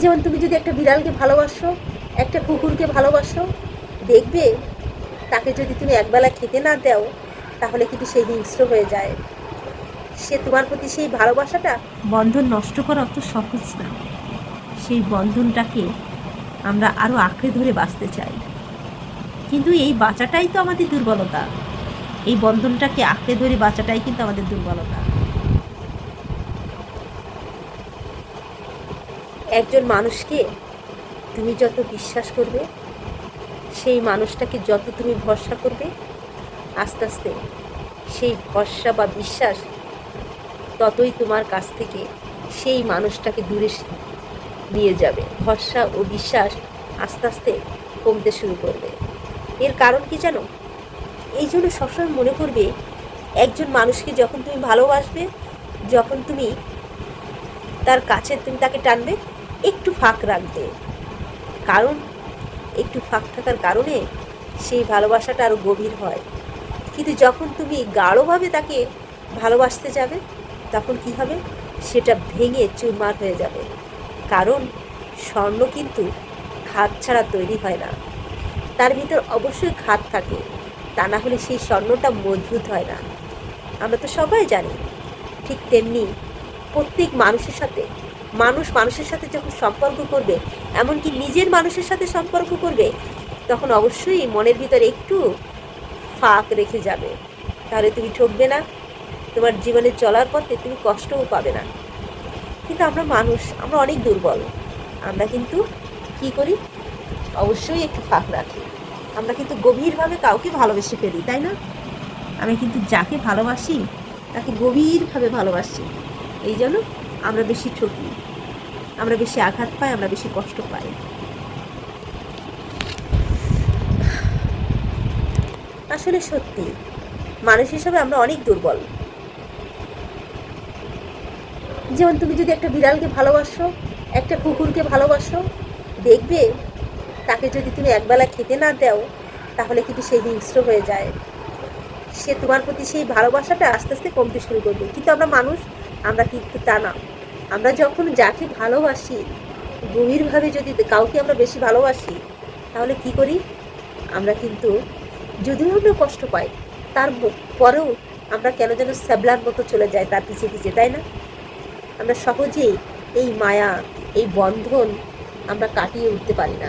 যেমন তুমি যদি একটা বিড়ালকে ভালোবাসো, একটা কুকুরকে ভালোবাসো, দেখবে তাকে যদি তুমি একবেলা খেতে না দাও, তাহলে কিন্তু সে হিংস্র হয়ে যায়। সে তোমার প্রতি সেই ভালোবাসাটা বন্ধন নষ্ট করা অত সহজ না। সেই বন্ধনটাকে আমরা আরও আঁকড়ে ধরে বাঁচতে চাই। কিন্তু এই বাঁচাটাই তো আমাদের দুর্বলতা। এই বন্ধনটাকে আঁকড়ে ধরে বাঁচাটাই কিন্তু আমাদের দুর্বলতা। একজন মানুষকে তুমি যত বিশ্বাস করবে, সেই মানুষটাকে যত তুমি ভরসা করবে, আস্তে আস্তে সেই ভরসা বা বিশ্বাস ততই তোমার কাছ থেকে সেই মানুষটাকে দূরে নিয়ে যাবে। ভরসা ও বিশ্বাস আস্তে আস্তে কমতে শুরু করবে। এর কারণ কি জানো? এই জন্য সবসময় মনে করবে, একজন মানুষকে যখন তুমি ভালোবাসবে, যখন তুমি তার কাছে তুমি তাকে টানবে একটু ফাঁক রাখবে। কারণ, একটু ফাঁক থাকার কারণে সেই ভালোবাসাটা আরও গভীর হয়। কিন্তু যখন তুমি গাঢ়ভাবে তাকে ভালোবাসতে যাবে, তখন কি হবে? সেটা ভেঙে চুরমার হয়ে যাবে। কারণ, স্বর্ণ কিন্তু খাদ ছাড়া তৈরি হয় না। তার ভিতর অবশ্যই খাদ থাকে। তা না হলে সেই স্বর্ণটা মজবুত হয় না। আমরা তো সবাই জানি, ঠিক তেমনি প্রত্যেক মানুষের সাথে মানুষ মানুষের সাথে যখন সম্পর্ক করবে, এমনকি নিজের মানুষের সাথে সম্পর্ক করবে, তখন অবশ্যই মনের ভিতরে একটু ফাঁক রেখে যাবে। তাহলে তুমি ঠকবে না, তোমার জীবনে চলার পথে তুমি কষ্টও পাবে না। কিন্তু আমরা মানুষ, আমরা অনেক দুর্বল। আমরা কিন্তু কি করি? অবশ্যই একটু ফাঁক রাখি। আমরা কিন্তু গভীরভাবে কাউকে ভালোবেসে ফেলি, তাই না? আমি কিন্তু যাকে ভালোবাসি, তাকে গভীরভাবে ভালোবাসি। এই জন্য আমরা বেশি ঠকি আমরা বেশি আঘাত পাই, আমরা বেশি কষ্ট পাই। আসলে সত্যি, মানুষ হিসাবে আমরা অনেক দুর্বল। যেমন তুমি যদি একটা বিড়ালকে ভালোবাসো, একটা কুকুরকে ভালোবাসো, দেখবে তাকে যদি তুমি একবেলা খেতে না দাও, তাহলে কিন্তু সে হিংস্র হয়ে যায়। সে তোমার প্রতি সেই ভালোবাসাটা আস্তে আস্তে কমতে শুরু করবে। কিন্তু আমরা মানুষ, আমরা কিন্তু তা না। আমরা যখন যাকে ভালোবাসি, গভীরভাবে যদি কাউকে আমরা বেশি ভালোবাসি, তাহলে কি করি? আমরা কিন্তু, যদিও আমরা কষ্ট পাই, তার পরেও আমরা কেন যেন স্যাবলার মতো চলে যাই তার পিছিয়ে পিছিয়ে তাই না? আমরা সহজেই এই মায়া, এই বন্ধন আমরা কাটিয়ে উঠতে পারি না।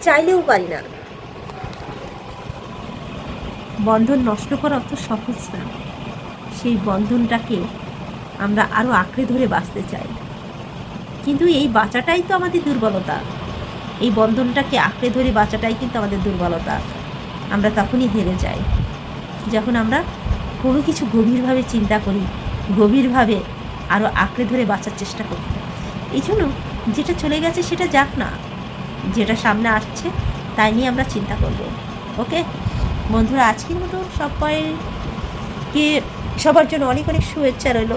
চাইলেও পারি না। বন্ধন নষ্ট করা অত সহজ না। সেই বন্ধনটাকে আমরা আরও আঁকড়ে ধরে বাঁচতে চাই। কিন্তু এই বাঁচাটাই তো আমাদের দুর্বলতা। এই বন্ধনটাকে আঁকড়ে ধরে বাঁচাটাই কিন্তু আমাদের দুর্বলতা। আমরা তখনই হেরে যাই। যখন আমরা কোনো কিছু গভীরভাবে চিন্তা করি, গভীরভাবে আরও আঁকড়ে ধরে বাঁচার চেষ্টা করি। এই জন্য যেটা চলে গেছে সেটা যাক না। যেটা সামনে আসছে, তাই নিয়ে আমরা চিন্তা করব। ওকে? বন্ধুরা, আজকের মতো সবাইকে সবার জন্য অনেক অনেক শুভেচ্ছা রইল।